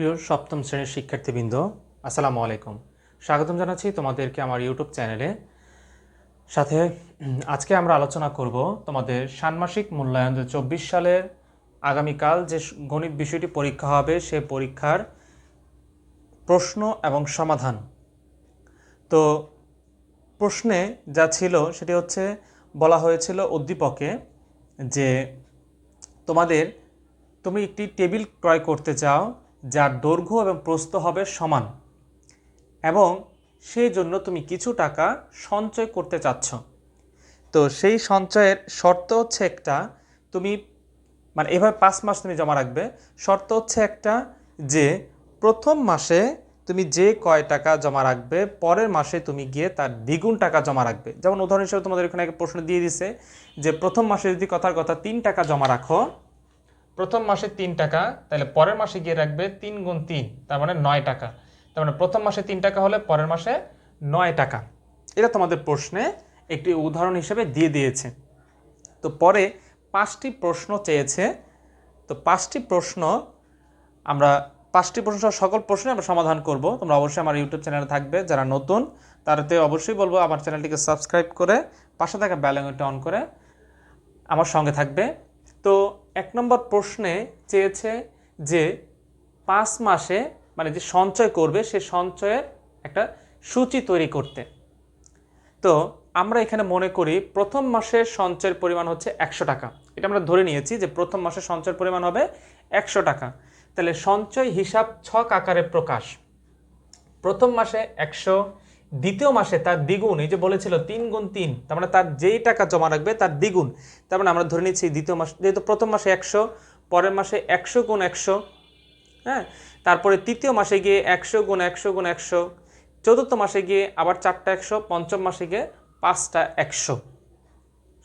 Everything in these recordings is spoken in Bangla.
প্রিয় সপ্তম শ্রেণির শিক্ষার্থীবৃন্দ, আসসালামু আলাইকুম। স্বাগতম জানাচ্ছি তোমাদেরকে আমার ইউটিউব চ্যানেলে। সাথে, আজকে আমরা আলোচনা করব তোমাদের ষান্মাসিক মূল্যায়ন দু চব্বিশ সালের আগামীকাল যে গণিত বিষয়টি পরীক্ষা হবে, সে পরীক্ষার প্রশ্ন এবং সমাধান। তো প্রশ্নে যা ছিল সেটি হচ্ছে, বলা হয়েছিল উদ্দীপকে যে তোমাদের, তুমি একটি টেবিল ক্রয় করতে চাও যার দৈর্ঘ্য এবং প্রস্থ হবে সমান। এবং সেই জন্য তুমি কিছু টাকা সঞ্চয় করতে চাচ্ছ। তো সেই সঞ্চয়ের শর্ত হচ্ছে একটা, তুমি মানে এভাবে পাঁচ মাস তুমি জমা রাখবে। শর্ত হচ্ছে একটা যে, প্রথম মাসে তুমি যে কয় টাকা জমা রাখবে, পরের মাসে তুমি গিয়ে তার দ্বিগুণ টাকা জমা রাখবে। যেমন উদাহরণ হিসেবে তোমাদের এখানে একটা প্রশ্ন দিয়ে দিছে যে, প্রথম মাসে যদি কথার কথা তিন টাকা জমা রাখো প্রথম মাসে তিন টাকা, তাহলে পরের মাসে গিয়ে রাখবে তিন গুণ তিন, তার মানে নয় টাকা। তার মানে প্রথম মাসে তিন টাকা হলে পরের মাসে নয় টাকা। এটা তোমাদের প্রশ্নে একটি উদাহরণ হিসেবে দিয়ে দিয়েছে। তো পরে পাঁচটি প্রশ্ন চেয়েছে। তো পাঁচটি প্রশ্ন আমরা, পাঁচটি প্রশ্ন সকল প্রশ্নে আমরা সমাধান করব। তোমরা অবশ্যই আমার ইউটিউব চ্যানেলে থাকবে। যারা নতুন তারাতে অবশ্যই বলব আমার চ্যানেলটিকে সাবস্ক্রাইব করে পাশে থাকা ব্যালেঙ্গটা অন করে আমার সঙ্গে থাকবে। তো এক নম্বর প্রশ্নে চেয়েছে যে পাঁচ মাসে মানে যে সঞ্চয় করবে, সে সঞ্চয়ের একটা সূচি তৈরি করতে। তো আমরা এখানে মনে করি প্রথম মাসের সঞ্চয়ের পরিমাণ হচ্ছে একশো টাকা। এটা আমরা ধরে নিয়েছি যে প্রথম মাসে সঞ্চয়ের পরিমাণ হবে একশো টাকা। তাহলে সঞ্চয় হিসাব ছক আকারে প্রকাশ। প্রথম মাসে একশো দ্বিতীয় মাসে তার দ্বিগুণ, এই যে বলেছিল তিন গুণ তিন, তার মানে তার যেই টাকা জমা রাখবে তার দ্বিগুণ, তার মানে আমরা ধরে নিচ্ছি দ্বিতীয় মাস, যেহেতু প্রথম মাসে একশো, পরের মাসে একশো গুণ একশো হ্যাঁ? তারপরে তৃতীয় মাসে গিয়ে একশো গুণ একশো গুণ একশো, চতুর্থ মাসে গিয়ে আবার চারটা একশো, পঞ্চম মাসে গিয়ে পাঁচটা একশো।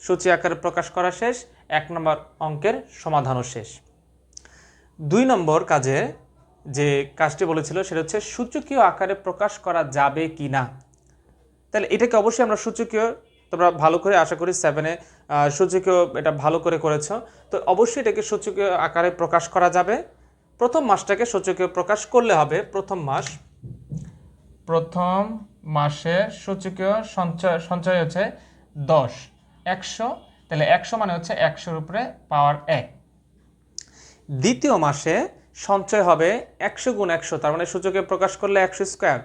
সূচি আকারে প্রকাশ করা শেষ, এক নম্বর অঙ্কের সমাধানও শেষ। দুই নম্বর কাজে যে কাজটি বলেছিল সেটা হচ্ছে সূচকীয় আকারে প্রকাশ করা যাবে কি না। তাহলে এটাকে অবশ্যই আমরা সূচকীয় তোমরা ভালো করে আশা করি সেভেনে সূচকীয় এটা ভালো করে করেছ। তো অবশ্যই এটাকে সূচকীয় আকারে প্রকাশ করা যাবে। প্রথম মাসটাকে সূচকীয় প্রকাশ করলে হবে প্রথম মাস। প্রথম মাসে সূচকীয় সঞ্চয় সঞ্চয় হচ্ছে দশ একশো। তাহলে একশো মানে হচ্ছে একশোর উপরে পাওয়ার এক। দ্বিতীয় মাসে সঞ্চয় হবে একশো গুণ একশো, তার মানে সূচকে প্রকাশ করলে একশো স্কোয়ার।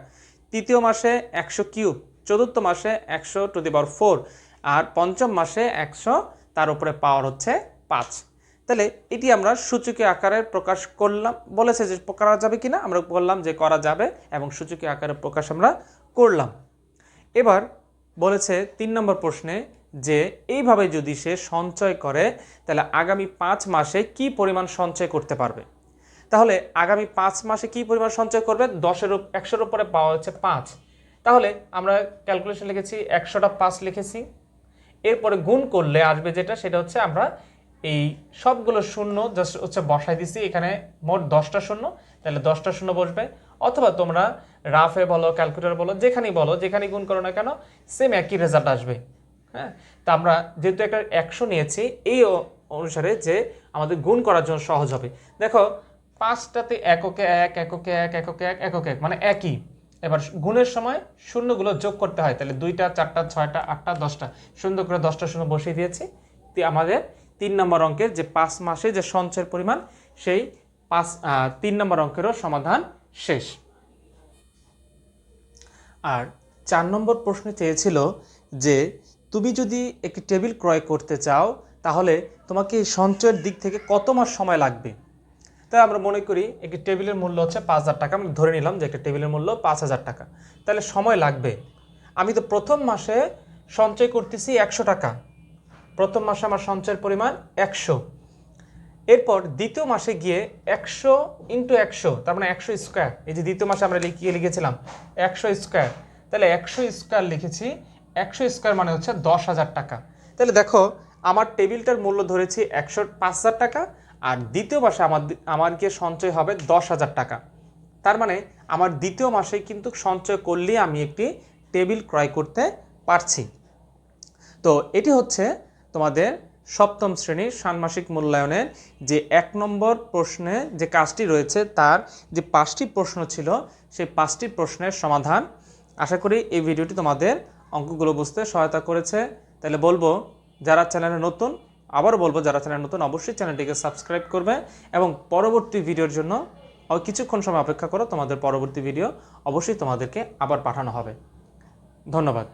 তৃতীয় মাসে একশো কিউব, চতুর্থ মাসে একশো টু দি পাওয়ার ফোর, আর পঞ্চম মাসে একশো, তার উপরে পাওয়ার হচ্ছে পাঁচ। তাহলে এটি আমরা সূচকীয় আকারে প্রকাশ করলাম, বলেছে যে করা যাবে কি না আমরা বললাম যে করা যাবে এবং সূচকীয় আকারে প্রকাশ আমরা করলাম। এবার বলেছে তিন নম্বর প্রশ্নে যে এইভাবে যদি সে সঞ্চয় করে, তাহলে আগামী পাঁচ মাসে কি পরিমাণ সঞ্চয় করতে পারবে? তাহলে আগামী পাঁচ মাসে কি পরিমাণ সঞ্চয় করবে? দশের একশোর উপরে পাওয়া হচ্ছে পাঁচ। তাহলে আমরা ক্যালকুলেশন লিখেছি, একশোটা পাঁচ লিখেছি। এরপরে গুণ করলে আসবে যেটা, সেটা হচ্ছে আমরা এই সবগুলো শূন্য জাস্ট হচ্ছে বসাই দিছি, এখানে মোট দশটা শূন্য, তাহলে দশটা শূন্য বসবে। অথবা তোমরা রাফে বলো ক্যালকুলেটার বলো, যেখানেই বলো, যেখানেই গুণ করো না কেন সেম একই রেজাল্ট আসবে। হ্যাঁ? তা আমরা যেহেতু একটা একশো নিয়েছি, এই অনুসারে যে আমাদের গুণ করার জন্য সহজ হবে। দেখো পাঁচটাতে এককে এক এককে এক এককে এক এককে এক মানে একই। এবার গুণের সময় শূন্যগুলো যোগ করতে হয়, তাহলে দুইটা, চারটা, ছয়টা, আটটা, দশটা। সুন্দর করে দশটা শূন্য বসিয়ে দিয়েছি। আমাদের তিন নম্বর অঙ্কের যে পাঁচ মাসে যে সঞ্চয়ের পরিমাণ, সেই পাঁচ তিন নম্বর অঙ্কেরও সমাধান শেষ। আর চার নম্বর প্রশ্নে চেয়েছিল যে, তুমি যদি একটি টেবিল ক্রয় করতে চাও, তাহলে তোমাকে সঞ্চয়ের দিক থেকে কত মাস সময় লাগবে? তাই আমরা মনে করি একটি টেবিলের মূল্য হচ্ছে পাঁচ হাজার টাকা। আমরা ধরে নিলাম যে একটা টেবিলের মূল্য পাঁচ হাজার টাকা। তাহলে সময় লাগবে। আমি তো প্রথম মাসে সঞ্চয় করতেছি একশো টাকা। প্রথম মাসে আমার সঞ্চয়ের পরিমাণ একশো। এরপর দ্বিতীয় মাসে গিয়ে একশো ইন্টু একশো, তার মানে একশো স্কোয়ার এই যে দ্বিতীয় মাসে আমরা লিখিয়ে লিখেছিলাম একশো স্কোয়ার তাহলে একশো স্কোয়ার লিখেছি। একশো স্কোয়ার মানে হচ্ছে দশ হাজার টাকা। তাহলে দেখো, আমার টেবিলটার মূল্য ধরেছি একশো পাঁচ হাজার টাকা আর দ্বিতীয় মাসে আমার দি- আমার গিয়ে সঞ্চয় হবে দশ হাজার টাকা। তার মানে আমার দ্বিতীয় মাসে কিন্তু সঞ্চয় করলেই আমি একটি টেবিল ক্রয় করতে পারছি। তো এটি হচ্ছে তোমাদের সপ্তম শ্রেণির ষান্মাসিক মূল্যায়নের যে এক নম্বর প্রশ্নে যে কাজটি রয়েছে, তার যে পাঁচটি প্রশ্ন ছিল, সেই পাঁচটি প্রশ্নের সমাধান আশা করি এই ভিডিওটি তোমাদের অঙ্কগুলো বুঝতে সহায়তা করেছে। তাহলে বলব, যারা চ্যানেলে নতুন আবারও বলব, যারা চ্যানেল নতুন, অবশ্যই চ্যানেলটিকে সাবস্ক্রাইব করবে এবং পরবর্তী ভিডিওর জন্য কিছুক্ষণ সময় অপেক্ষা করো, তোমাদের পরবর্তী ভিডিও অবশ্যই তোমাদেরকে আবার পাঠানো হবে। ধন্যবাদ।